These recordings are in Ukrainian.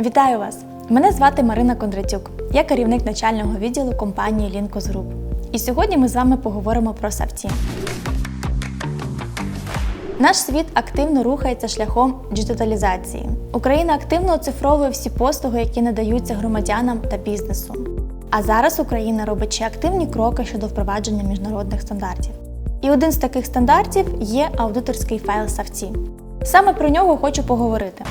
Вітаю вас! Мене звати Марина Кондратюк. Я керівник начального відділу компанії Лінкос Груп. І сьогодні ми з вами поговоримо про савці. Наш світ активно рухається шляхом діджиталізації. Україна активно оцифровує всі послуги, які надаються громадянам та бізнесу. А зараз Україна робить ще активні кроки щодо впровадження міжнародних стандартів. І один з таких стандартів є аудиторський файл Савці. Саме про нього хочу поговорити.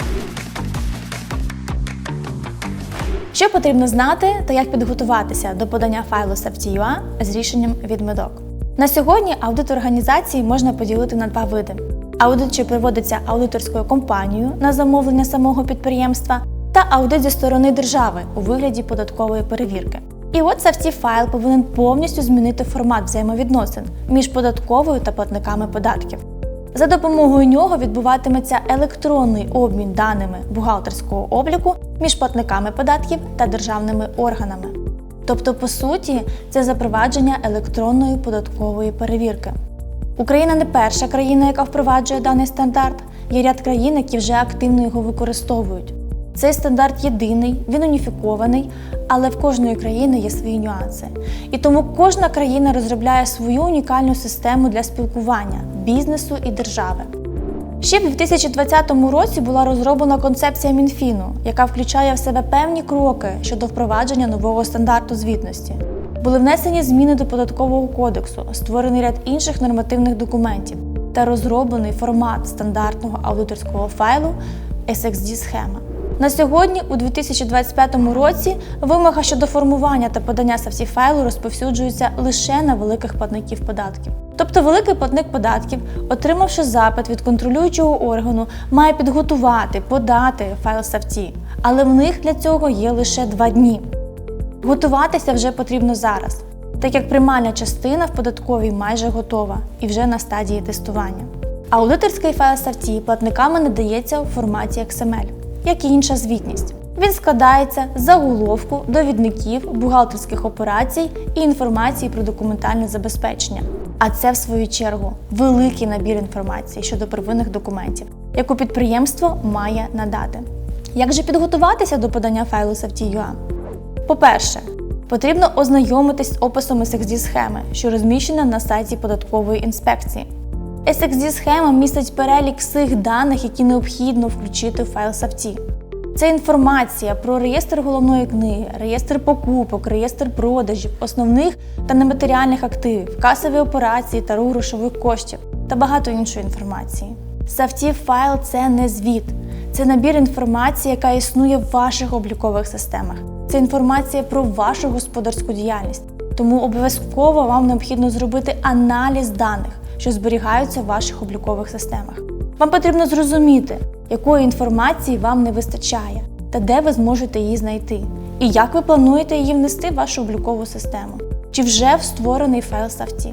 Що потрібно знати та як підготуватися до подання файлу Safety.ua з рішенням від медок. На сьогодні аудит організації можна поділити на два види: аудит, що проводиться аудиторською компанією на замовлення самого підприємства, та аудит зі сторони держави у вигляді податкової перевірки. І от Safety файл повинен повністю змінити формат взаємовідносин між податковою та платниками податків. За допомогою нього відбуватиметься електронний обмін даними бухгалтерського обліку між платниками податків та державними органами. Тобто, по суті, це запровадження електронної податкової перевірки. Україна не перша країна, яка впроваджує даний стандарт. Є ряд країн, які вже активно його використовують. Цей стандарт єдиний, він уніфікований, але в кожної країни є свої нюанси. І тому кожна країна розробляє свою унікальну систему для спілкування бізнесу і держави. Ще в 2020 році була розроблена концепція Мінфіну, яка включає в себе певні кроки щодо впровадження нового стандарту звітності. Були внесені зміни до податкового кодексу, створений ряд інших нормативних документів та розроблений формат стандартного аудиторського файлу SXD-схема. На сьогодні, у 2025 році, вимога щодо формування та подання савці файлу розповсюджується лише на великих платників податків. Тобто великий платник податків, отримавши запит від контролюючого органу, має підготувати, подати файл савці, але в них для цього є лише два дні. Готуватися вже потрібно зараз, так як приймальна частина в податковій майже готова і вже на стадії тестування. Аудиторський файл савці платниками надається у форматі XML як і інша звітність. Він складається з заголовку, довідників, бухгалтерських операцій і інформації про документальне забезпечення. А це, в свою чергу, великий набір інформації щодо первинних документів, яку підприємство має надати. Як же підготуватися до подання файлу Safety.ua? По-перше, потрібно ознайомитись з описом SXD схеми, що розміщена на сайті податкової інспекції. SXD-схема містить перелік всіх даних, які необхідно включити в файл Safety. Це інформація про реєстр головної книги, реєстр покупок, реєстр продажів, основних та нематеріальних активів, касові операції та рух грошових коштів та багато іншої інформації. Safety файл це не звіт, це набір інформації, яка існує в ваших облікових системах. Це інформація про вашу господарську діяльність. Тому обов'язково вам необхідно зробити аналіз даних що зберігаються в ваших облікових системах. Вам потрібно зрозуміти, якої інформації вам не вистачає та де ви зможете її знайти, і як ви плануєте її внести в вашу облікову систему, чи вже в створений файл Safety.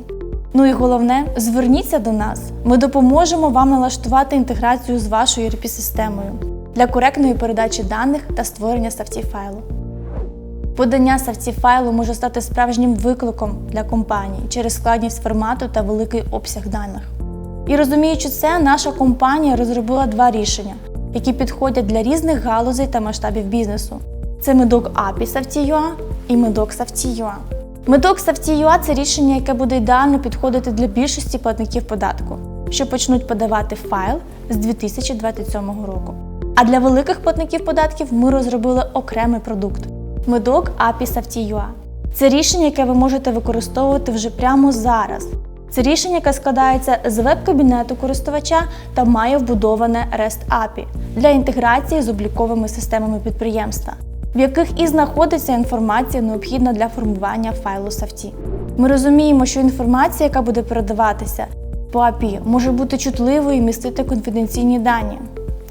Ну і головне, зверніться до нас. Ми допоможемо вам налаштувати інтеграцію з вашою ERP-системою для коректної передачі даних та створення Safety файлу. Подання савці файлу може стати справжнім викликом для компанії через складність формату та великий обсяг даних. І розуміючи це, наша компанія розробила два рішення, які підходять для різних галузей та масштабів бізнесу. Це Медок API Safety.ua і Медок Safety.ua. Медок Safety.ua – це рішення, яке буде ідеально підходити для більшості платників податку, що почнуть подавати файл з 2027 року. А для великих платників податків ми розробили окремий продукт. Медок Safety.ua. Це рішення, яке ви можете використовувати вже прямо зараз. Це рішення, яке складається з веб-кабінету користувача та має вбудоване REST API для інтеграції з обліковими системами підприємства, в яких і знаходиться інформація, необхідна для формування файлу Safety. Ми розуміємо, що інформація, яка буде передаватися по API, може бути чутливою і містити конфіденційні дані.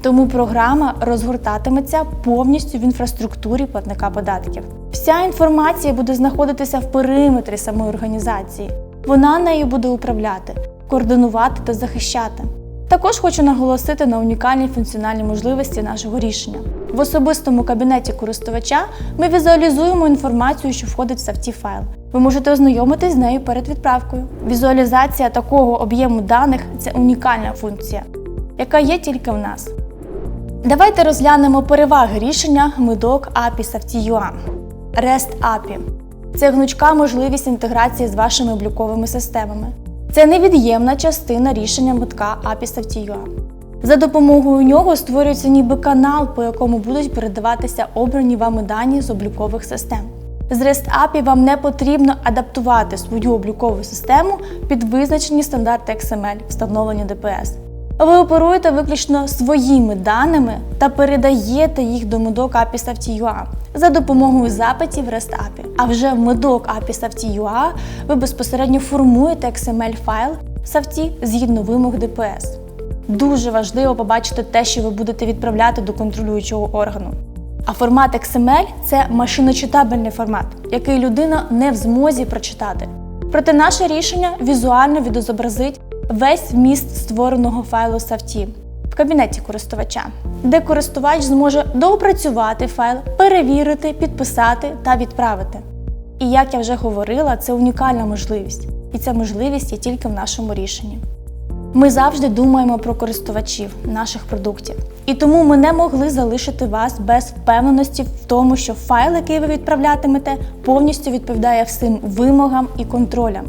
Тому програма розгортатиметься повністю в інфраструктурі платника податків. Вся інформація буде знаходитися в периметрі самої організації. Вона нею буде управляти, координувати та захищати. Також хочу наголосити на унікальні функціональні можливості нашого рішення. В особистому кабінеті користувача ми візуалізуємо інформацію, що входить в Safety файл. Ви можете ознайомитись з нею перед відправкою. Візуалізація такого об'єму даних це унікальна функція, яка є тільки в нас. Давайте розглянемо переваги рішення Медок API SafetyUA. REST API – це гнучка можливість інтеграції з вашими обліковими системами. Це невід'ємна частина рішення Медка API SafetyUA. За допомогою нього створюється ніби канал, по якому будуть передаватися обрані вами дані з облікових систем. З REST API вам не потрібно адаптувати свою облікову систему під визначені стандарти XML, встановлені ДПС. Ви оперуєте виключно своїми даними та передаєте їх до Медок Safety.ua за допомогою запитів REST API. А вже в Медок API Safety.ua ви безпосередньо формуєте XML файл Safety згідно вимог ДПС. Дуже важливо побачити те, що ви будете відправляти до контролюючого органу. А формат XML це машиночитабельний формат, який людина не в змозі прочитати. Проте наше рішення візуально відозобразить весь вміст створеного файлу SAFT в кабінеті користувача, де користувач зможе доопрацювати файл, перевірити, підписати та відправити. І як я вже говорила, це унікальна можливість, і ця можливість є тільки в нашому рішенні. Ми завжди думаємо про користувачів наших продуктів, і тому ми не могли залишити вас без впевненості в тому, що файл, який ви відправлятимете, повністю відповідає всім вимогам і контролям.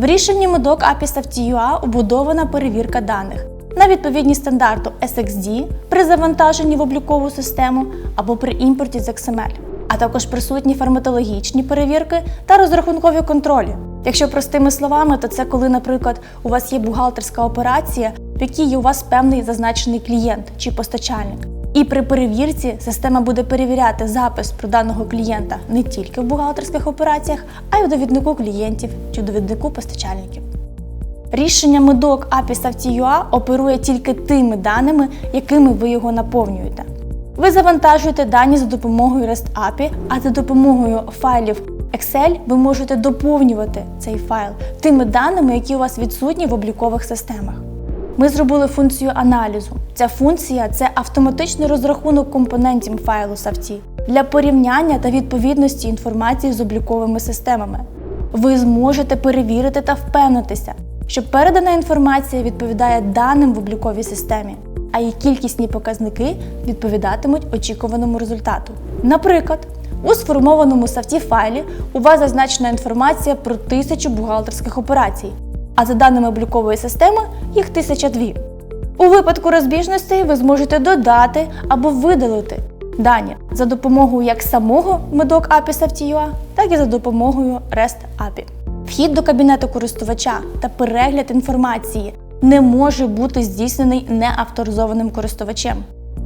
В рішенні Медок API Safety.ua убудована перевірка даних на відповідність стандарту SXD при завантаженні в облікову систему або при імпорті з XML, а також присутні фарматологічні перевірки та розрахункові контролі. Якщо простими словами, то це коли, наприклад, у вас є бухгалтерська операція, в якій є у вас певний зазначений клієнт чи постачальник. І при перевірці система буде перевіряти запис про даного клієнта не тільки в бухгалтерських операціях, а й у довіднику клієнтів чи довіднику постачальників. Рішення Медок API Safety.ua оперує тільки тими даними, якими ви його наповнюєте. Ви завантажуєте дані за допомогою REST API, а за допомогою файлів Excel ви можете доповнювати цей файл тими даними, які у вас відсутні в облікових системах. Ми зробили функцію аналізу. Ця функція це автоматичний розрахунок компонентів файлу SAFT для порівняння та відповідності інформації з обліковими системами. Ви зможете перевірити та впевнитися, що передана інформація відповідає даним в обліковій системі, а її кількісні показники відповідатимуть очікуваному результату. Наприклад, у сформованому SAFT файлі у вас зазначена інформація про тисячу бухгалтерських операцій, а за даними облікової системи їх 1002. У випадку розбіжностей ви зможете додати або видалити дані за допомогою як самого Медок API Safety.ua, так і за допомогою REST API. Вхід до кабінету користувача та перегляд інформації не може бути здійснений неавторизованим користувачем.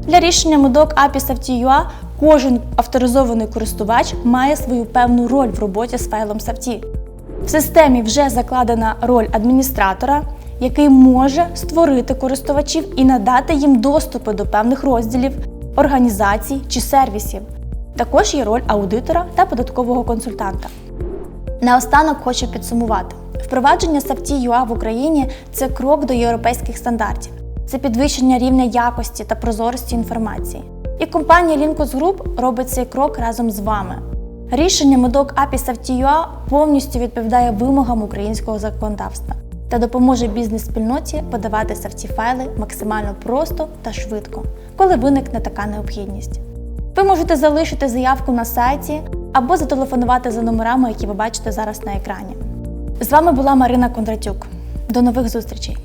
Для рішення Медок API Safety.ua кожен авторизований користувач має свою певну роль в роботі з файлом Safety. В системі вже закладена роль адміністратора, який може створити користувачів і надати їм доступи до певних розділів, організацій чи сервісів. Також є роль аудитора та податкового консультанта. Наостанок хочу підсумувати: впровадження SAFTI.ua в Україні це крок до європейських стандартів, це підвищення рівня якості та прозорості інформації. І компанія Lincos Group робить цей крок разом з вами. Рішення Медок SAFTI.ua повністю відповідає вимогам українського законодавства та допоможе бізнес-спільноті подавати safety файли максимально просто та швидко, коли виникне така необхідність. Ви можете залишити заявку на сайті або зателефонувати за номерами, які ви бачите зараз на екрані. З вами була Марина Кондратюк. До нових зустрічей!